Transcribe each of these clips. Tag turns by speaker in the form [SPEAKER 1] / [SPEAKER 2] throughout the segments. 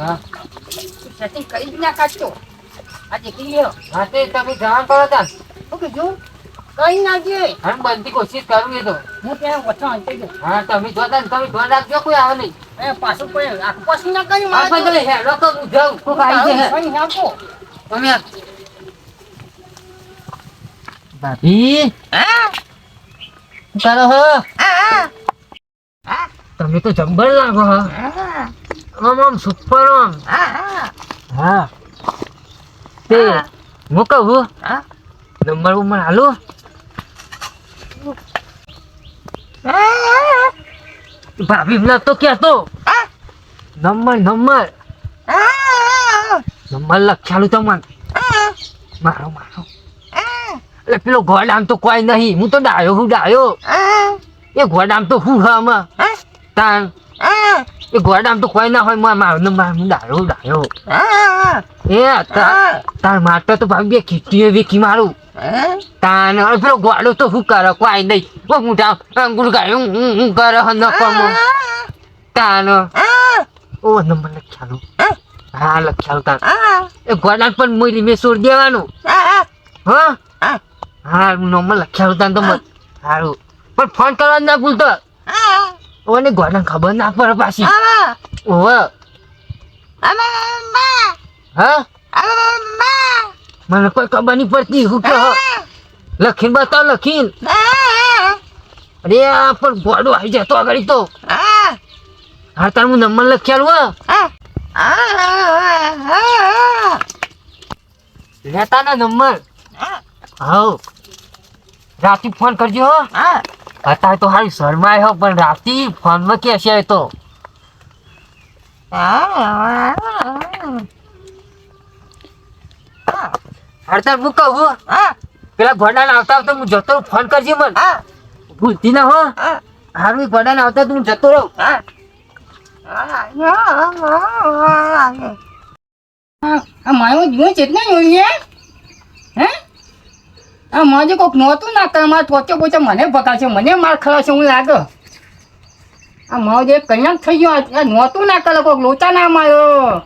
[SPEAKER 1] હા.
[SPEAKER 2] સેટિંગ કરી જ ના કાઢતો આજે કી
[SPEAKER 1] હા તે તમે જાણ કરો તા
[SPEAKER 2] શું કીધું કઈ નાખજે
[SPEAKER 1] અને બનતી કોશિશ કરું એ તો.
[SPEAKER 2] હું ત્યાં વચ્ચે અંતે ગયો
[SPEAKER 1] હા તમે જોતા ને તમે ધ્યાન રાખજો કોઈ આવે નહીં.
[SPEAKER 2] એ પાછું કોઈ આખું પાછું ના કર્યું
[SPEAKER 1] આ
[SPEAKER 2] મારે
[SPEAKER 1] પછી હેડો તો હું જાઉં. કોક આવી જશે
[SPEAKER 2] આપો.
[SPEAKER 1] તમે ભાભી. શું કરો હો તમે તો જબ્બર લાગો હો. આમ આમ સુપર આમ હા. તે હું. કહું નંબર ઉંમર હાલો. ભાભી મને તો કહેતો નંબર નંબર. નંબર લખ્યાલું તમને મારો મારો. એટલે પેલો ગોડામ તો કોઈ નહીં. હું તો ડાયો હું ડાયો. એ ગોડામ તો હું હા આમાં. તાન એ ગોડામ તો કોઈ ના હોયમાં મારો નંબર હું ડાયો હું ડાયો એ તાર માટે તો ભાભી બે ખીચડીઓ વેકી મારું. તાન પેલો ગોડો તો શું કરે કોઈ નહીં. ઓ મોટા અંગુર ગાય હું હું હું કરે હન કમો. તાન. ઓ નંબર લખ્યાલો. હા? લખ્યાલો તાન એ ગોડામ પણ મોરી મેં છોડી દેવાનું. હા હા. નંબર લખ્યાલો તાન તો મત સારું પણ ફોન કરવા ના ભૂલતો. ઓને ગોડાને ખબર ના પડે પાછી. ઓવે હા? મને કોઈ ખબર નહીં પડતી. હું કે લખીને બતાવ લખીને. અરે આ પણ ગોડો આવી જતો આગળ તો. હા. તાર હું નંબર લખ્યાલું હા. લેતા ના નંબર. હાઉ રાતે ફોન કરજો હો. અત્યારે તો હારી શરમાય હો પણ રાતે ફોનમાં કે છે તો? હડતાલ હું કહું પેલા ગોડાને આવતા આવતા હું જતો ફોન કરજે મન. ભૂલતી ના હો. હારું ગોડાને આવતા તો હું જતો રહો.
[SPEAKER 2] હા. મારો જીવન ચેતના જોઈએ હે આ મને કોક નહોતું ના કરે મારા ટોચો બોચો મને ભગાશે મને માર ખરાશે હું લાગે. આ મારો જે કલ્યાણ થઈ ગયો નહોતું ના કરે કોક લોચા ના માર્યો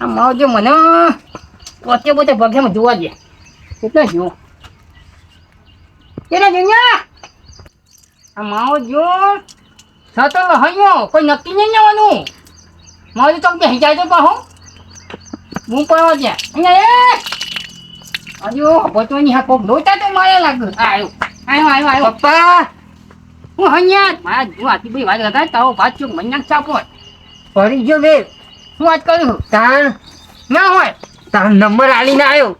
[SPEAKER 2] આ મારો જે મને ટોચો બોચો ભગે જોવા દે. કેટલા જો. કેટલા જોયા આ મારો જો સતો હૈયો કોઈ નક્કી નહીં જવાનું મારું તો બે જાય તો પાહો હું પડવા દે. અહીંયા એ! હજુ બચવાની હા કોક નોતા તો મારે લાગે. આવ્યો આયો આયો આયો.
[SPEAKER 1] પપ્પા
[SPEAKER 2] હું હૈયા મારા જો આતી બધી વાત હતા તાવ ભાત ચૂક મન્યા ચાપો
[SPEAKER 1] પડી ગયો બે.
[SPEAKER 2] શું વાત કરું
[SPEAKER 1] તાણ
[SPEAKER 2] ના હોય.
[SPEAKER 1] તાણ નંબર આલીને આવ્યો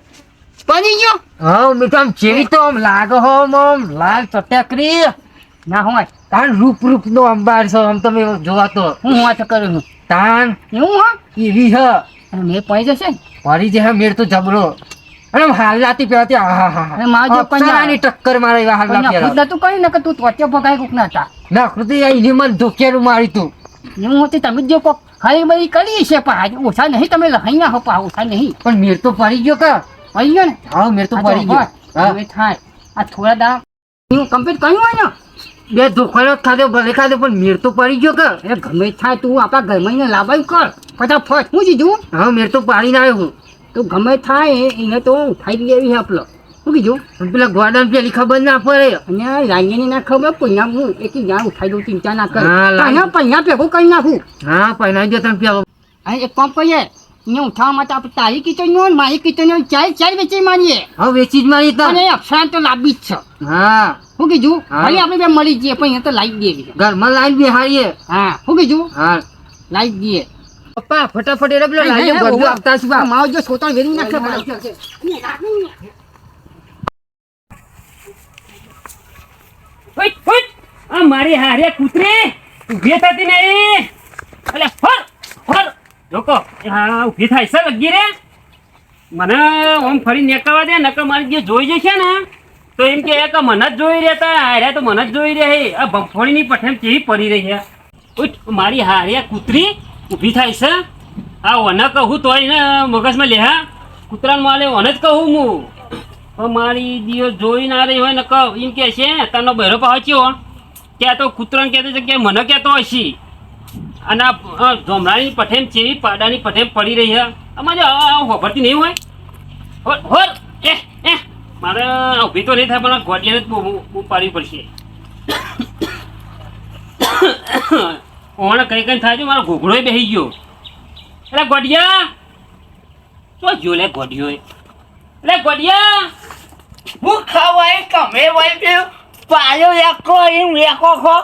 [SPEAKER 2] પડી ગયો?
[SPEAKER 1] હા મેં તો આમ જેવી તો આમ લાગો હો આમ લાલ ચટકરી.
[SPEAKER 2] ના હોય.
[SPEAKER 1] તાન રૂપ રૂપ નો અંબાર છો આમ તમે જોવા તો.
[SPEAKER 2] હું વાત કરું છું.
[SPEAKER 1] તાન
[SPEAKER 2] એવું હા?
[SPEAKER 1] એવી હ.
[SPEAKER 2] અને મેં પડી જશે ને?
[SPEAKER 1] પડી હા મેળ તો જબરો. આમ હાલાતી આહા હા
[SPEAKER 2] અને મારો જો કન્યા-
[SPEAKER 1] ની ટક્કર મારે એવા હાલના
[SPEAKER 2] કોઈના તું કઈ ને કે તું ત્વચે ભગાય કોક ના હતા
[SPEAKER 1] ના કૃતિ આ ઈની મન ધોકેરું મારી તું.
[SPEAKER 2] હું હોતી તમે જો કોક હરી બઈ કરી છે પણ ઓછા નહીં તમે લહાઈ હો પા ઓછા નહીં.
[SPEAKER 1] પણ મેર તો પડી ગયો કે.
[SPEAKER 2] પડી ગયો ને?
[SPEAKER 1] હા મેર તો પડી ગયો.
[SPEAKER 2] હવે થાય. આ થોડા દા. હું કમ્પ્લીટ કર્યું હોય ને
[SPEAKER 1] બે ધોખાનો ખાધો ભલે ખાધો પણ મેર તો પડી ગયો કે.
[SPEAKER 2] એ ગમે થાય તું આપણા ઘરમાં લાભાઈ કર. ફટાફટ. હું કીધું
[SPEAKER 1] હા મેર તો પાડીને આવ્યો હું.
[SPEAKER 2] તું ગમે થાય એને તો ઉઠાવી દેવી છે આપણો શું કીધું
[SPEAKER 1] પેલા ગોડાને પેલી ખબર ના પડે.
[SPEAKER 2] અને રાંગીની ના ખબર પૈયા હું એક જ્યાં ઉઠાઈ દઉં ચિંતા ના કરે. પૈયા ભેગું કરી નાખું.
[SPEAKER 1] હા પહેલાઈ જો તમે પેલો
[SPEAKER 2] અને એક કામ કરીએ અહીંયા ઉઠાવવા માટે આપણે તારી કિચન ને મારી કિચન કિચનનો ચાર ચાર વેચી મારીએ.
[SPEAKER 1] હા વેચી જ મારી તો
[SPEAKER 2] અને અફસાન તો લાંબી જ છે.
[SPEAKER 1] હા.
[SPEAKER 2] શું કીધું. ભલે આપણે બે મળી જઈએ પણ અહીંયા તો લાવી દઈએ.
[SPEAKER 1] ઘરમાં લાઈન બિહારીએ
[SPEAKER 2] હા શું કીધું
[SPEAKER 1] હા.
[SPEAKER 2] લાવી દઈએ.
[SPEAKER 1] પપ્પા ફટાફટ
[SPEAKER 2] હે,
[SPEAKER 1] લાઈન
[SPEAKER 2] હે,
[SPEAKER 1] આપતા છું
[SPEAKER 2] આ માવજો સોતણ વેરી નાખે.
[SPEAKER 3] આ મારી હારે કૂતરે ઊભી થતી ને અલે ફર ફર. જોકો હા ઊભી થાય છે લગી રે. મને આમ ફરી નેકાવા દે નકર મારી જે જોઈ જશે ને તો એમ કે એક મને જ જોઈ રહેતા હારે તો મને જ જોઈ રહે આ ભંફોડીની પઠેમ કેવી પડી રહી છે? ઉઠ મારી હારે કૂતરી ઊભી થાય છે? આ ઓને કહું તોય ને મગજમાં લેહા કૂતરાને માલે ઓને જ કહું હું. મારી દિયો જોઈ ના રહી હોય ને કહો. એમ કે છે તનો બહેરો પહોંચ્યો ત્યાં તો કૂતરાને કહેતો છે કે મને કહેતો હશી અને આ ધોમરાની પઠેમ ચેવી પાડાની પઠેમ પડી રહી છે. અમારે હોભરતી નહીં હોય? હોર એ એ, મારે ઊભી તો નહીં થાય, પણ ગોડિયાને જ પાડવી પડશે. ઓણે કઈ કઈ થાય છે? મારો ઘોઘડો બેસી ગયો. એટલે ગોડિયા! શું જો લે ગોડિયો એટલે ગોડિયા!
[SPEAKER 4] હું ખવાય કમે વાય ગયું? પાયો એકો એમ એકો ખો?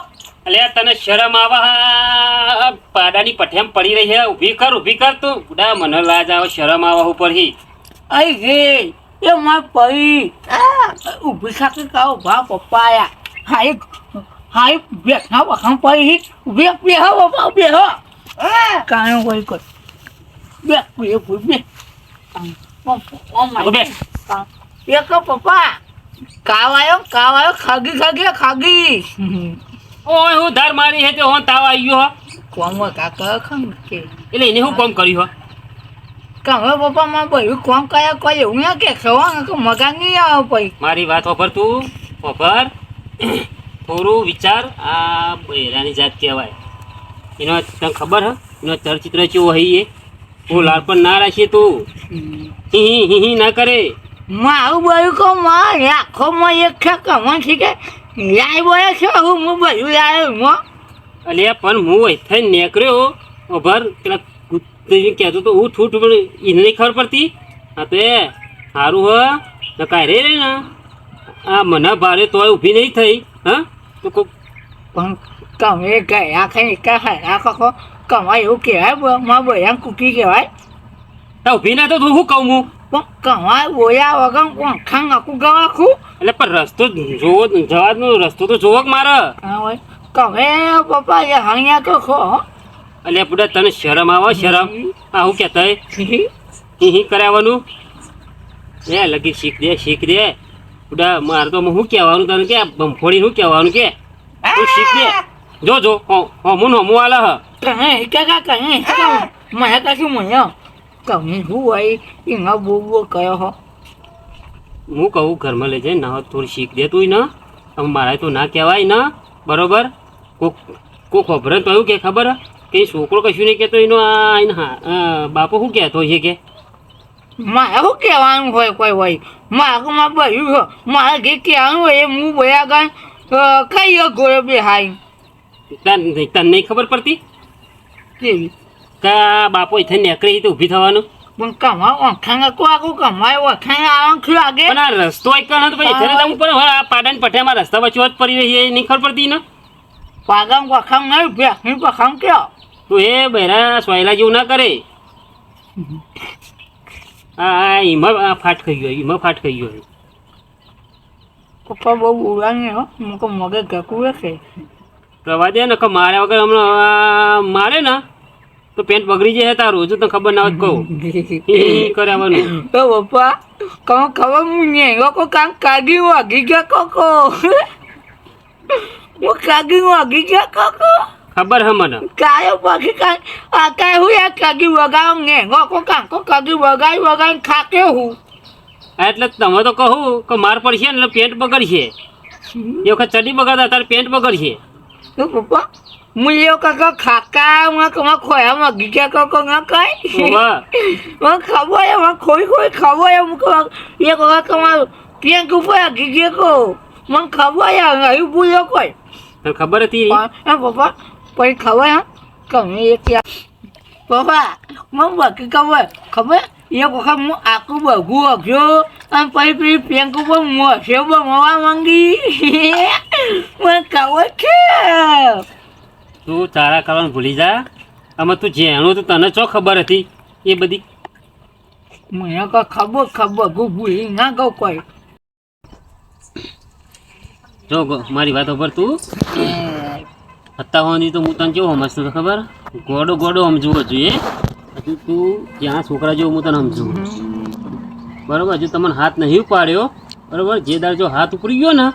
[SPEAKER 3] અલે તને શરમ આવે? પાડાની પઠેમ પડી રહી છે ઊભી કર ઊભી કર તું. બુડા મને લાજ આવે શરમ આવે ઉપર હી
[SPEAKER 4] અઈ રે એ માર પઈ ઊભી ખાકે કાઓ ભા પપ્પા આયા? હાઈ હાઈ બેઠા વખાણ પઈ બે બે હો પપ્પા બે હો. કાયો કોઈ. કોઈ બે બે બે બે એક પપ્પા કાવાયો કાવાયો ખાગી ખાગી ખાગી.
[SPEAKER 3] ઓય હું ધાર મારી હે તે હું તાવ આયો કોમ હો.
[SPEAKER 4] કોમ કાકા ખંગ કે?
[SPEAKER 3] એટલે એને હું કોમ કર્યું હો?
[SPEAKER 4] હવે પપ્પા માં બધું કોમ કયા કોઈ એવું કે ખવા કે મગા નહીં આવે પછી?
[SPEAKER 3] મારી વાત ઓફર તું ખબર થોડું વિચાર આ બૈરાની જાત કહેવાય. એનો તને ખબર હ? એનો ચરચિત્ર કેવો હઈ એ? હું લાલપણ ના રાખીએ તું? હિ હિ હી હી ના કરે.
[SPEAKER 4] મારું બધું કહું માં આખો માં એક છે કમણ છે કે લાઈ બોલે છે હું હું બધું લાવ્યો મો
[SPEAKER 3] અલે પણ હું અહીંથી નીકળ્યો ઉભર પેલા કહેતો તો ઉઠ ઉઠ પણ એને નહીં ખબર પડતી. હા તે સારું હ. તો કાંઈ રે રે ને. આ મને ભારે તો ઊભી નહીં થઈ હા? તો કોક
[SPEAKER 4] પણ તમે ગયા ખાઈ કા હારા ખો કમાય એવું કહેવાયમાં બધા કુકી કહેવાય
[SPEAKER 3] ઊભી ના તો તું શું કહું હું
[SPEAKER 4] પણ કમાય બોલ્યા વગર ખાંગ આખું ગવાખું
[SPEAKER 3] એટલે પણ રસ્તો જોવો જવાનો રસ્તો તો જોવો કે મારે
[SPEAKER 4] કમે પપ્પા એ હણ્યા તો ખો
[SPEAKER 3] એટલે પૂરા તને શરમ આવે શરમ આ હું કહેતા? હી હી કરાવવાનું એ લગી શીખ દે શીખ દે પૂરા મારે તો હું કહેવાનું તને કે? બમફોડી શું કહેવાનું કે? તું શીખ દે. જો જો હમું હમું આલે હ.
[SPEAKER 4] કહે કા કહે મને કશું મને કમે હું હોય એમાં બહુ બહુ કયો હો.
[SPEAKER 3] હું કહું ઘરમાં લઈ જાય ના થોડી શીખ દે તું ને. હવે મારે તો ના કહેવાય ને. બરોબર? કોક કોક ખબર તો એવું કે ખબર? હે? કે છોકરો કશું નહીં કહેતો એનો આ હા બાપો શું કહેતો છે કે?
[SPEAKER 4] મારે કહેવાનું હોય કોઈ હોય? મારું માં ભર્યું છે. મારે જે કહેવાનું હોય એ હું ભયા ગણ કઈ ગોળો બે હાઈ
[SPEAKER 3] તને તને નહીં ખબર પડતી?
[SPEAKER 4] કેવી?
[SPEAKER 3] કા બાપો અહીંથી નીકળી તો ઊભી થવાનું?
[SPEAKER 4] પણ કમા ઓળખાણ કો આખું કમાય ઓળખાણ આંખ લાગે?
[SPEAKER 3] પણ આ રસ્તો એક કણ હતો પછી અહીંથી જવું હવે આ પાડાને પઠેમાં રસ્તા વચ્ચે જ પડી રહી એ નહીં ખબર પડતી ને
[SPEAKER 4] પાગામ ઓળખાણ નહીં બે હું ઓળખાણ કે
[SPEAKER 3] તું એ બહેરા સોયલા જેવું ના કરે. આ ઈમાં ફાટ ખાઈ ગયો ઈમાં ફાટ ખાઈ ગયો
[SPEAKER 4] પપ્પા બહુ ઉડાની હો મુકો મગે ગકું છે
[SPEAKER 3] રવા દે ને કે મારે વગર હમણાં મારે ને તો પેન્ટ બગડી જાય તારું હજુ તને ખબર ના હોત કહું. કરાવવાનું.
[SPEAKER 4] તો પપ્પા કહો ખબર હું નહીં લોકો કામ કાગી વાગી ગયા કોકો. હું કાગી વાગી ગયા કોકો.
[SPEAKER 3] ખબર હે મને.
[SPEAKER 4] કાયો પાકી કાય આ કાય હું એક કાગી વગાવ ને? ગોકો કાંકો કાગી વગાઈ વગાઈ ખાકે હું.
[SPEAKER 3] એટલે તમે તો કહું કે માર પડશે ને પેન્ટ બગડશે. એ વખત ચડી બગાડતા તાર પેન્ટ બગડશે.
[SPEAKER 4] તો પપ્પા મુલ્યો એવો ખાકા હું કમા ખોયા વાગી ગયા કોકો ના કાય
[SPEAKER 3] ઓવા
[SPEAKER 4] ખાવો હે મને ખોઈ ખોઈ ખાવો હે મુક એક વખત તમારું પેંક ઉપર આગી ગયા કો. મને ખબર હે અહીં ભૂલ્યો કોઈ.
[SPEAKER 3] ખબર હતી?
[SPEAKER 4] પપ્પા પછી ખબર? હે તમે એક પપ્પા મને બાકી ખબર? ખબર? એક વખત હું આખું બગું વાગ્યો અને પછી પેલી પેંક ઉપર મોસે બમવા માંગી. મને ખબર છે.
[SPEAKER 3] તું તારા કરવાનું ભૂલી જા. આમાં તું જેણું તો તને ચો ખબર હતી? એ બધી.
[SPEAKER 4] મને કા ખબર ખબર ગુ ભૂલી ના ગયો કોઈ.
[SPEAKER 3] જો ગો, મારી વાત ઉપર તું. હતા હોવાની તો હું તને કેવો સમજતો હતો ખબર? ગોડો ગોડો સમજવો જોઈએ. હજુ તું જ્યાં છોકરા જેવો હું તને સમજું. બરોબર હજુ તમને હાથ નહીં ઉપાડ્યો. બરાબર જે દાદ જો હાથ ઉપડી ગયો ને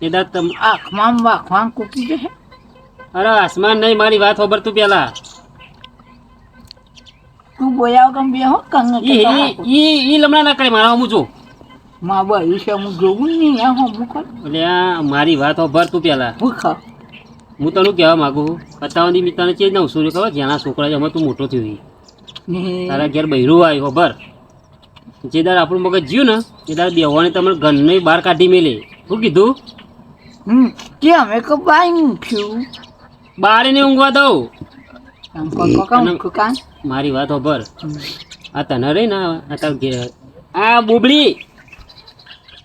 [SPEAKER 3] એ દાદ તમ
[SPEAKER 4] આંખમાં વાખમાં કૂકી જશે?
[SPEAKER 3] અરે આસમાન નહીં મારી વાત ખબર તું પેલા.
[SPEAKER 4] તું બોયાવ કમ બે હો કંગ
[SPEAKER 3] ઈ ઈ ઈ ઈ લમણા ના કરે મારા હું જો
[SPEAKER 4] માં બહુ છે હું જોઉં નહીં આ હું મુખ
[SPEAKER 3] એટલે મારી વાત ખબર તું પેલા.
[SPEAKER 4] મુખ
[SPEAKER 3] હું તને કહેવા માંગુ? છું અત્યાર મેં તને ચેજ ના શું ખબર જ્યાં છોકરા છે અમે તું મોટો થયો તારા ઘેર બૈરું આવ્યો ખબર જે દાર આપણું મગજ જીવ ને એ દાર બેવાને તમે ઘરને બહાર કાઢી મેલે. શું કીધું?
[SPEAKER 4] હમ કે અમે કો બાઈ છું
[SPEAKER 3] બારે ને ઊંઘવા દઉં. મારી વાત ખબર આ તને રહી ને આ તાર ઘેર. આ બોબડી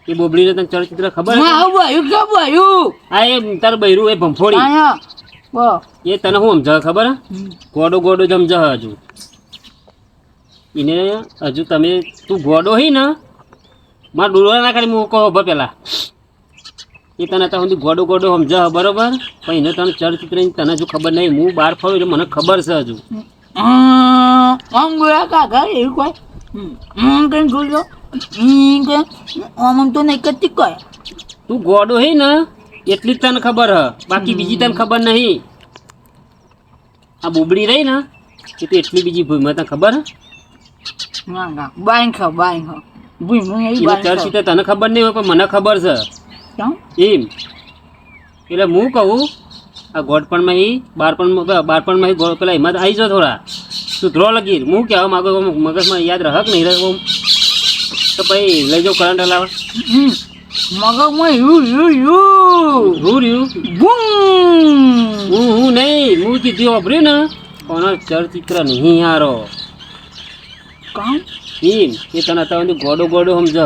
[SPEAKER 3] એ બોબડીને તને ચલચિત્ર ખબર છે?
[SPEAKER 4] આવું કે આવ્યું
[SPEAKER 3] આ એ તાર બૈરું એ ભંફોડી
[SPEAKER 4] આયા. બો.
[SPEAKER 3] એ તને હું સમજાવે ખબર? ગોડો ગોડો જમજા હજુ. એને હજુ તમે તું ગોડો હી ને મારા ડોળવા ના કરી હું કહો પેલા. એ તને અત્યાર સુધી ગોડો ગોડો સમજા બરોબર? પણ એને તને ચલચિત્ર તને હજુ ખબર નહીં. હું બહાર ફરું એટલે મને ખબર છે હજુ.
[SPEAKER 4] આમ ગયા કાકા એવું કોઈ? હમ. કઈ કે આમ તો નહીં કરતી કોઈ.
[SPEAKER 3] તું ગોડો હે ને એટલી જ તને ખબર હ. બાકી બીજી તને ખબર નહીં. આ બુબડી રહી ને એ તો એટલી બીજી ભૂમિ તને ખબર હ?
[SPEAKER 4] ના ના બાઈ ખા બાઈ ખા ભૂઈ એ
[SPEAKER 3] એને
[SPEAKER 4] બાઈ
[SPEAKER 3] તને ખબર નહીં હોય પણ મને ખબર છે. એમ. એટલે હું કહું આ ગોડપણમાં એ બારપણમાં બારપણમાં એ પેલા હિંમત આવી જાઓ થોડા. સુધરો લગી હું કહેવા માગો મગજમાં યાદ રહક નહીં રહે. તો પછી લઈ જાઉં કરંટ હલાવા
[SPEAKER 4] હમ. મગજમાં યુ યુ યુ
[SPEAKER 3] હું રહ્યું?
[SPEAKER 4] બૂમ.
[SPEAKER 3] હું હું નહીં હું કીધું વાપર્યું ને. કોનો ચલચિત્ર નહીં હારો.
[SPEAKER 4] કામ?
[SPEAKER 3] એમ એ તને અત્યાર ગોડો ગોડો સમજ.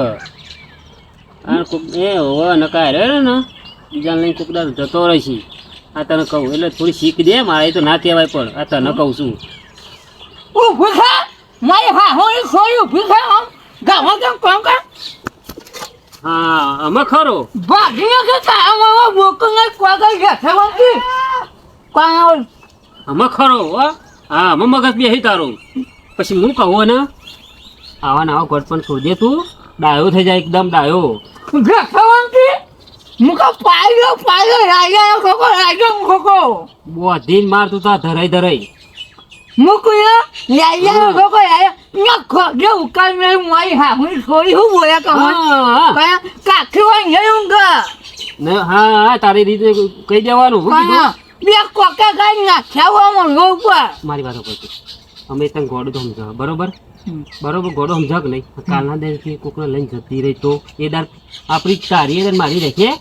[SPEAKER 3] એ હોવા નકા રે ને. બીજાને લઈને કોક દાડો જતો રહેશે આ તને કહું એટલે થોડી શીખ દે મારે તો ના કહેવાય પણ આ તને કહું છું.
[SPEAKER 4] ઓ ભૂખા? મારે હા હું સોયું ભૂખા ગાવા કેમ કામ કર
[SPEAKER 3] હા અમે ખરો.
[SPEAKER 4] ભાગી કે કામ આવા બોકંગે કોગા ગયા થવાથી
[SPEAKER 3] અમે ખરો હો. હા અમે મગજ બેસી તારું. પછી હું કહું ને આવા નવા ઘર પણ છોડી દે તું. ડાયો થઈ જાય એકદમ ડાયો.
[SPEAKER 4] ગયા થવાથી મુકા પાયો પાયો રાજા ખોકો રાજા ખોકો
[SPEAKER 3] બોધીન માર તું તા ધરાઈ ધરાઈ.
[SPEAKER 4] મુકુયા? રાજા ખોકો રાજા ના ખો જે ઉકાલ મે મારી હા હું છોડી હું બોયા કહું
[SPEAKER 3] હા?
[SPEAKER 4] કયા કાખી હોય નહીં ઊંઘા
[SPEAKER 3] ને હા હા તારી રીતે કહી દેવાનું શું કીધું.
[SPEAKER 4] બે કોકા ગાઈ નાખ્યા આમાં લો ઉપર.
[SPEAKER 3] મારી વાત કરતી અમે તને ગોડું તો સમજાવ બરોબર? બરોબર ગોડો સમજાવ કે નહીં? કાલના દિવસથી કોકને લઈને જતી રહી તો એ દાર આપણી તારી મારી રાખીએ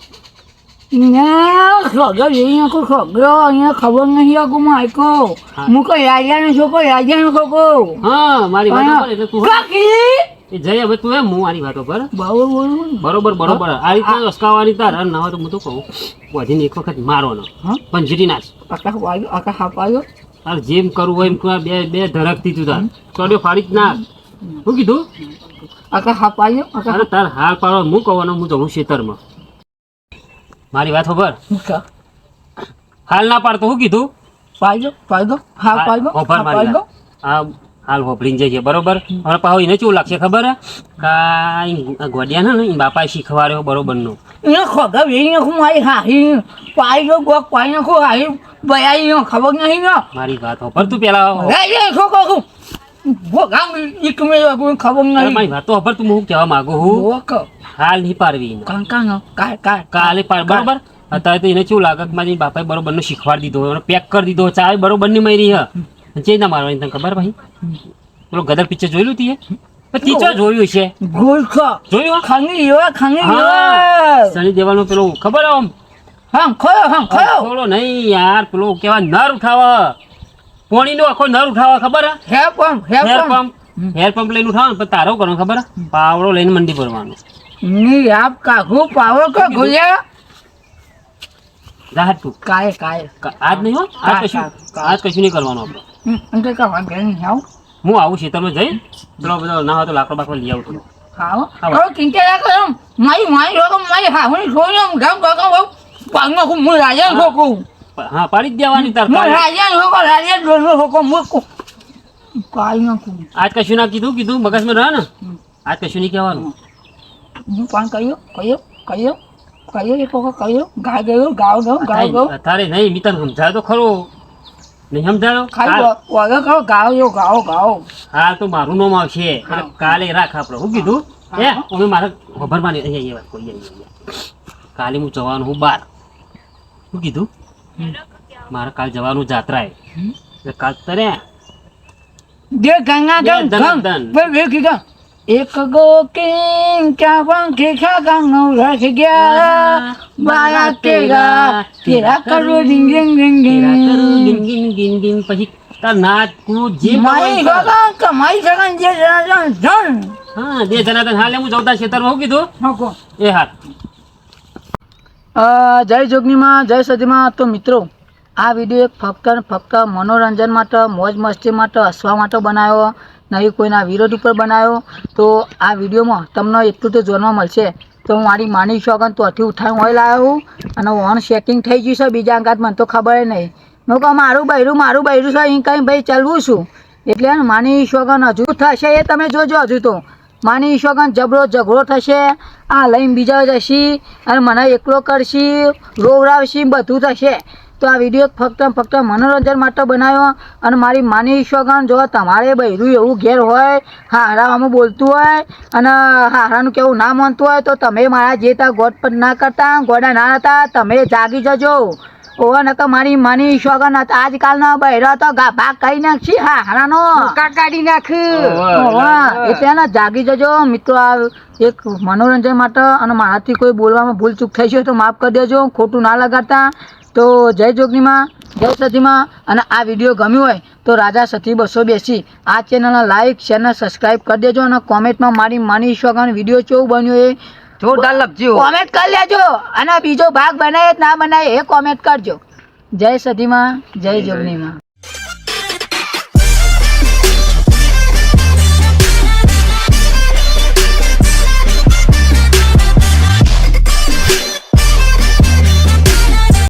[SPEAKER 4] ના ખબર અહીંયા કોઈ ખગર અહીંયા ખબર નહીં આગુ માયકો
[SPEAKER 3] હા.
[SPEAKER 4] હું કોઈ રાજાનો છોકો રાજાનો છોકો
[SPEAKER 3] હા મારી
[SPEAKER 4] કાકી!
[SPEAKER 3] એ હવે તું એમ હું મારી વાતો પર. બરોબર બરોબર. આ રીતે અસકાવાની તાર અને નવા તો હું તો કહું. વધીને એક વખત મારવાનો.
[SPEAKER 4] હા?
[SPEAKER 3] પંજરી નાચ
[SPEAKER 4] આકા વાયો આકા હાપાયો
[SPEAKER 3] તાર જેમ કરવું હોય એમ તું બે બે ધરકતી તું તાર. ચોડ્યો ફાડી જ ના. શું કીધું?
[SPEAKER 4] આકા આકા
[SPEAKER 3] અરે તાર હાર પાડો હું કહેવાનો હું જઉં ખેતરમાં મારી વાત ખબર હાલ ના પાડતો શું કીધું?
[SPEAKER 4] પાયો પાયો હા પાયો ઓફર
[SPEAKER 3] મારી આ હાલ હોભળીને જઈએ બરોબર? હવે પાહો એને કેવું લાગશે ખબર? હે? કા ઈ આ ગોડિયા ને બાપા બાપાએ શીખવાડ્યો બરોબરનો.
[SPEAKER 4] અહીંયા ખોગા વેરી નાખું મારી હાહી. પાયો ગોક પાઈ નાખું હાહી. બયાઈ ખબર નહીં
[SPEAKER 3] મારી વાત હોભર તું પેલા.
[SPEAKER 4] હું ભોગામ ખબર નહીં.
[SPEAKER 3] મારી વાત તો હોભર તું હું કહેવા માંગુ હું. હાલ નહીં પાડવી એને.
[SPEAKER 4] કાં કાં કાય કાય
[SPEAKER 3] કાલે પાડ બરોબર? અત્યારે તો એને કેવું લાગે કે મારી બાપાએ બરોબરનો શીખવાડી દીધો એને પેક કરી દીધો ચાય બરોબરની મારી હ. ચે ના મારવાની તને ખબર ભાઈ? પેલો ગદર પિક્ચર જોયેલું તીએ? ટીચર જોયું છે. જોયું
[SPEAKER 4] ખાંગી એવા ખાંગી
[SPEAKER 3] સની દેવાનું પેલું ખબર આમ?
[SPEAKER 4] હા ખયો હા ખયો
[SPEAKER 3] થોડો નહીં યાર પેલો કેવા નર ઉઠાવા. પોણીનો આખો નર ઉઠાવવા ખબર હે?
[SPEAKER 4] હે પંપ હે
[SPEAKER 3] hair
[SPEAKER 4] pump.
[SPEAKER 3] Pump? Hair pump લઈને ઉઠાવો પણ તારો કરવાનો ખબર પાવડો લઈને મંડી ભરવાનો.
[SPEAKER 4] ની આપ કાઘુ પાવડો કો ગોયા
[SPEAKER 3] જાહેર તું.
[SPEAKER 4] કાય કાય.
[SPEAKER 3] આજ નહીં હો? આજ કશું આજ કશું નહીં કરવાનું આપણે.
[SPEAKER 4] અંતે કા વાગે નહીં આવ
[SPEAKER 3] હું આવું ખેતરમાં જઈ પેલો બધો ના હોય તો લાકડો બાકડો લઈ આવું છું
[SPEAKER 4] આવો
[SPEAKER 3] આવો.
[SPEAKER 4] ચિંતા ના કરો. મારી મારી લોકો મારી હાહુની છોડીને હું ગામ ગામ ગામ પાગનો હું રાજા છોકુ
[SPEAKER 3] હા પાડી જ દેવાની તાર
[SPEAKER 4] હું
[SPEAKER 3] આજ કશું ના કીધું કીધું મગજમાં રહ્યા ને? આજ કશું નહીં કહેવાનું.
[SPEAKER 4] હું પણ કયો કયો કયો કયો એ કોકો કયો? ગાય ગયો ગાવ ગયો ગાવ ગયો.
[SPEAKER 3] તારે નહીં મિતન સમજાય તો ખરો. નહીં સમજાયો?
[SPEAKER 4] ખાલી વાગે કહો ગાવ યો ગાવ ગાવ.
[SPEAKER 3] હાલ તો મારું નામ આવશે. કાલે રાખ આપણે. હું કીધું? એ અમે મારા ખબર માની અહીંયા વાત કોઈ કાલે હું જવાનું હું બાર. શું કીધું? મારે કાલ જવાનું જાત્રાએ. એટલે કાલ તને
[SPEAKER 5] જે ગંગા ગંગ ગંગ બે કીધા એક ગો કિંગ ક્યાં પંખે ખેખા ગાંગ રખ ગયા બાયા તેગા તેરા. કરો
[SPEAKER 3] તેરા કરું
[SPEAKER 5] રિંગ
[SPEAKER 3] ગિન ગિન ગિન ગિન પછી તાર નાચ કૂદ જે
[SPEAKER 5] મારી
[SPEAKER 3] કરવું
[SPEAKER 5] ગગા કમાઈ શકન જે જન.
[SPEAKER 3] હા જે જનાતન હાલે હું જવતા ખેતરમાં હું કીધું? એ હાર
[SPEAKER 4] જય જોગનીમાં, જય સદીમાં તો મિત્રો, આ વીડિયો એક ફક્ત ફક્ત મનોરંજન માટે, મોજ મસ્તી માટે, હસવા માટે બનાવ્યો નહીં, કોઈના વિરોધ ઉપર બનાવ્યો તો આ વિડીયોમાં તમને એટલું તો જોવા મળશે. તો હું મારી માની શોખન તો અથી ઉઠાવી હોય લાવ્યો હું. અને ઓન શેકિંગ થઈ ગયું છે. બીજા અંગાત મને તો ખબર નહીં. મેં કહું મારું બૈરું મારું બૈરું છે. અહીં કંઈ ભાઈ, ચાલવું છું એટલે માની શોખન હજુ થશે એ તમે જોજો, હજુ તો. માની શોગન જબરો ઝઘડો થશે, આ લઈને બીજા જશી અને મને એકલો કરશી, રોવરાવશી, બધું થશે. તો આ વીડિયો ફક્ત ફક્ત મનોરંજન માટે બનાવ્યો અને મારી માની શોગન જો તમારે બૈરું એવું ઘેર હોય, હારામાં બોલતું હોય અને હારાનું કેવું ના માનતું હોય, તો તમે મારા જે ત્યાં ગોડ પર ના કરતા, ગોડા ના હતા, તમે જાગી જજો. ઓવા નકર મારી માની શોગન હતા. આજકાલના બૈરા તો ગાભા કઈ નાખશી. હારાનો.
[SPEAKER 2] કાઢી નાખ.
[SPEAKER 4] એટલે ને જાગી જજો. મિત્રો આ એક મનોરંજન માટે અને મારાથી કોઈ બોલવામાં ભૂલ ચૂક થઈ છે તો માફ કરી દેજો. ખોટું ના લગાડતા. તો જય જોગનીમાં જય સતીમાં અને આ વીડિયો ગમ્યો હોય તો રાજા સતી બસો બેસી. આ ચેનલને લાઇક શેરને સબસ્ક્રાઈબ કરી દેજો અને કોમેન્ટમાં મારી માની શોગન વીડિયો કેવું બન્યો એ
[SPEAKER 2] જોરદાર લખજો
[SPEAKER 4] કોમેન્ટ કરી લેજો. અને બીજો ભાગ બનાવે ના બનાવે એ કોમેન્ટ કરજો. જય સદીમાં જય જોગનીમાં